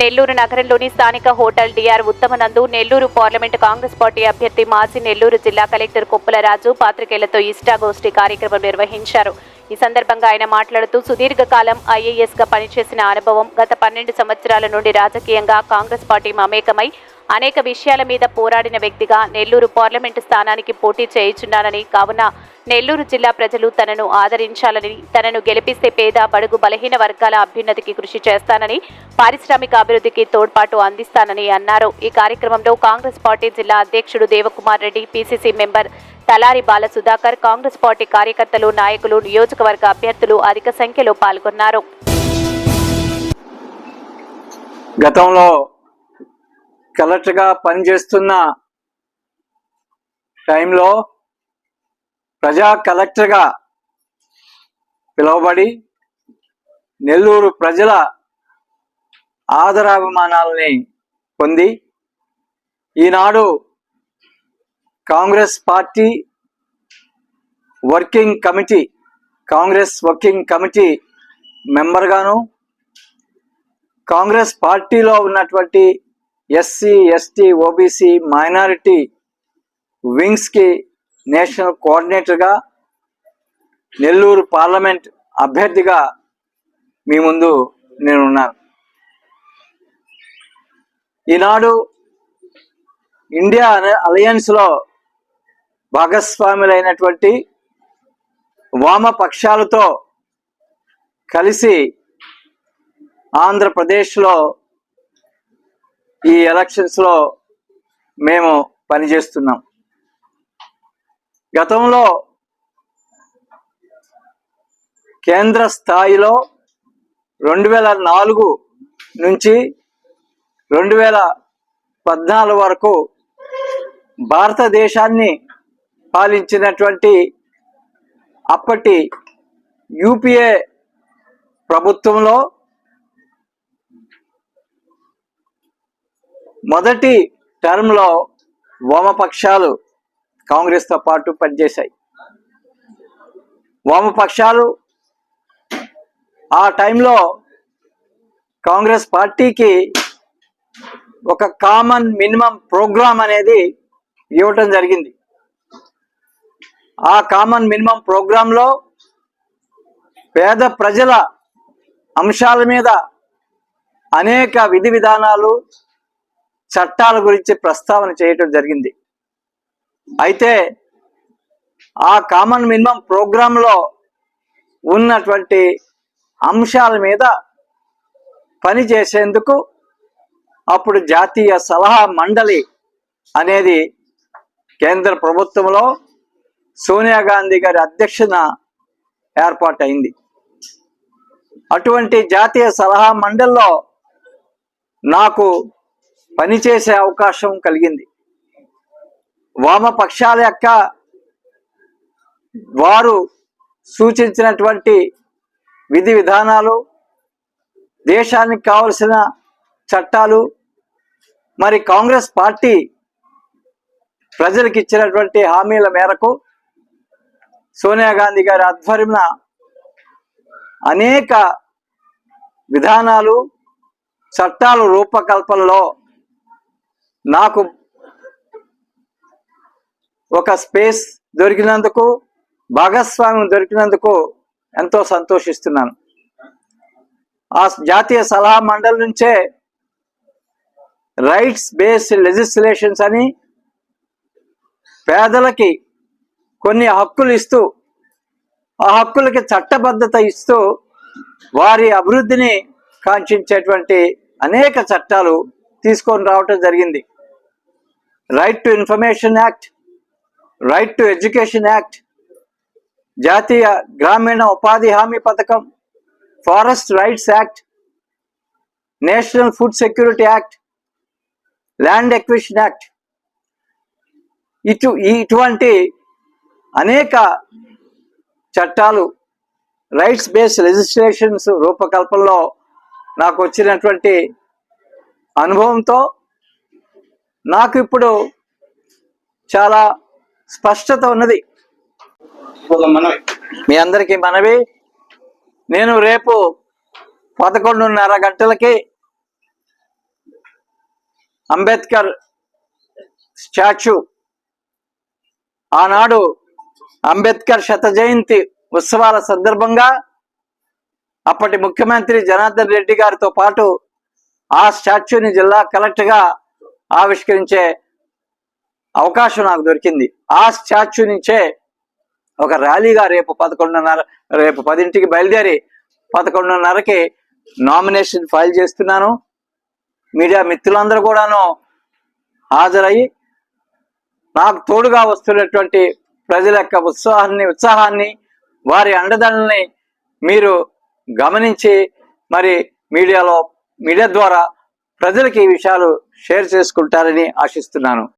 నెల్లూరు నగరంలోని స్థానిక hotel DR ఉత్తమనందు నెల్లూరు పార్లమెంటు కాంగ్రెస్ పార్టీ అభ్యర్థి మాజీ నెల్లూరు జిల్లా కలెక్టర్ కొప్పులరాజు పాత్రికేయులతో ఇష్టాగోష్ఠి కార్యక్రమం నిర్వహించారు. ఈ సందర్భంగా ఆయన మాట్లాడుతూ సుదీర్ఘకాలం ఐఏఎస్గా పనిచేసిన అనుభవం గత పన్నెండు సంవత్సరాల నుండి రాజకీయంగా కాంగ్రెస్ పార్టీ మమేకమై అనేక విషయాల మీద పోరాడిన వ్యక్తిగా నెల్లూరు పార్లమెంటు స్థానానికి పోటీ చేయుచున్నానని కావున నెల్లూరు జిల్లా ప్రజలు తనను ఆదరించాలని తనను గెలిపిస్తే పేద బడుగు బలహీన వర్గాల అభ్యున్నతికి కృషి చేస్తానని పారిశ్రామిక అభివృద్ధికి తోడ్పాటు అందిస్తానని అన్నారు. ఈ కార్యక్రమంలో కాంగ్రెస్ పార్టీ జిల్లా అధ్యక్షుడు Devakumar Reddy PCC member Talari Bala Sudhakar Congress party కార్యకర్తలు నాయకులు నియోజకవర్గ అభ్యర్థులు అధిక సంఖ్యలో పాల్గొన్నారు. గతంలో కలెక్టర్గా పనిచేస్తున్న టైంలో ప్రజా కలెక్టర్గా పిలువబడి నెల్లూరు ప్రజల ఆదరాభిమానాలని పొంది ఈనాడు Congress party working committee Congress working committee మెంబర్గాను Congress పార్టీలో ఉన్నటువంటి ఎస్సీ ఎస్టీ ఓబీసీ మైనారిటీ వింగ్స్కి నేషనల్ కోఆర్డినేటర్గా నెల్లూరు పార్లమెంట్ అభ్యర్థిగా మీ ముందు నేనున్నాను. ఈనాడు ఇండియా అలయన్స్లో భాగస్వాములైనటువంటి వామపక్షాలతో కలిసి ఆంధ్రప్రదేశ్లో ఈ ఎలక్షన్స్లో మేము పనిచేస్తున్నాం. గతంలో కేంద్ర స్థాయిలో రెండు వేల నాలుగు నుంచి రెండు వేల పద్నాలుగు వరకు భారతదేశాన్ని పాలించినటువంటి అప్పటి యూపీఏ ప్రభుత్వంలో మొదటి టర్మ్లో వామపక్షాలు కాంగ్రెస్తో పాటు పనిచేశాయి. వామపక్షాలు ఆ టైంలో కాంగ్రెస్ పార్టీకి ఒక కామన్ మినిమం ప్రోగ్రామ్ అనేది ఇవ్వటం జరిగింది. ఆ కామన్ మినిమం ప్రోగ్రాంలో పేద ప్రజల అంశాల మీద అనేక విధి విధానాలు చట్టాల గురించి ప్రస్తావన చేయటం జరిగింది. అయితే ఆ కామన్ మినిమం ప్రోగ్రాంలో ఉన్నటువంటి అంశాల మీద పని చేసేందుకు అప్పుడు జాతీయ సలహా మండలి అనేది కేంద్ర ప్రభుత్వంలో సోనియా గాంధీ గారి అధ్యక్షన ఏర్పాటైంది. అటువంటి జాతీయ సలహా మండలిలో నాకు పనిచేసే అవకాశం కలిగింది. వామపక్షాల యొక్క వారు సూచించినటువంటి విధి విధానాలు దేశానికి కావలసిన చట్టాలు మరి కాంగ్రెస్ పార్టీ ప్రజలకు ఇచ్చినటువంటి హామీల మేరకు సోనియా గాంధీ గారి ఆధ్వర్యంన అనేక విధానాలు చట్టాల రూపకల్పనలో నాకు ఒక స్పేస్ దొరికినందుకు భాగస్వామ్యం దొరికినందుకు ఎంతో సంతోషిస్తున్నాను. ఆ జాతీయ సలహా మండలి నుంచే రైట్స్ బేస్డ్ లెజిస్లేషన్స్ అని పేదలకి కొన్ని హక్కులు ఇస్తూ ఆ హక్కులకి చట్టబద్ధత ఇస్తూ వారి అభివృద్ధిని కాంక్షించేటువంటి అనేక చట్టాలు తీసుకొని రావటం జరిగింది. Right to information act right to education act జాతీయ గ్రామీణ ఉపాధి హామీ పథకం forest rights act national food security act land acquisition act ఇటు ఇటువంటి అనేక చట్టాలు రైట్స్ బేస్డ్ లెజిస్లేషన్స్ రూపకల్పనలో నాకు వచ్చినటువంటి అనుభవంతో నాకు ఇప్పుడు చాలా స్పష్టత ఉన్నది. మీ అందరికీ మనవి. నేను రేపు పదకొండున్నర గంటలకి అంబేద్కర్ స్టాచ్యూ ఆనాడు అంబేద్కర్ శత జయంతి ఉత్సవాల సందర్భంగా అప్పటి ముఖ్యమంత్రి జనార్దన్ రెడ్డి గారితో పాటు ఆ స్టాచ్యూని జిల్లా కలెక్టర్గా ఆవిష్కరించే అవకాశం నాకు దొరికింది. ఆ స్టాచ్యూ నుంచే ఒక ర్యాలీగా రేపు పదకొండున్నర రేపు పదింటికి బయలుదేరి పదకొండున్నరకి నామినేషన్ ఫైల్ చేస్తున్నాను. మీడియా మిత్రులందరూ కూడాను హాజరయ్యి నాకు తోడుగా వస్తున్నటువంటి ప్రజల యొక్క ఉత్సాహాన్ని ఉత్సాహాన్ని వారి అండదండల్ని మీరు గమనించి మరి మీడియాలో మీడియా ద్వారా ప్రజలకి ఈ విషయాలు షేర్ చేసుకుంటారని ఆశిస్తున్నాను.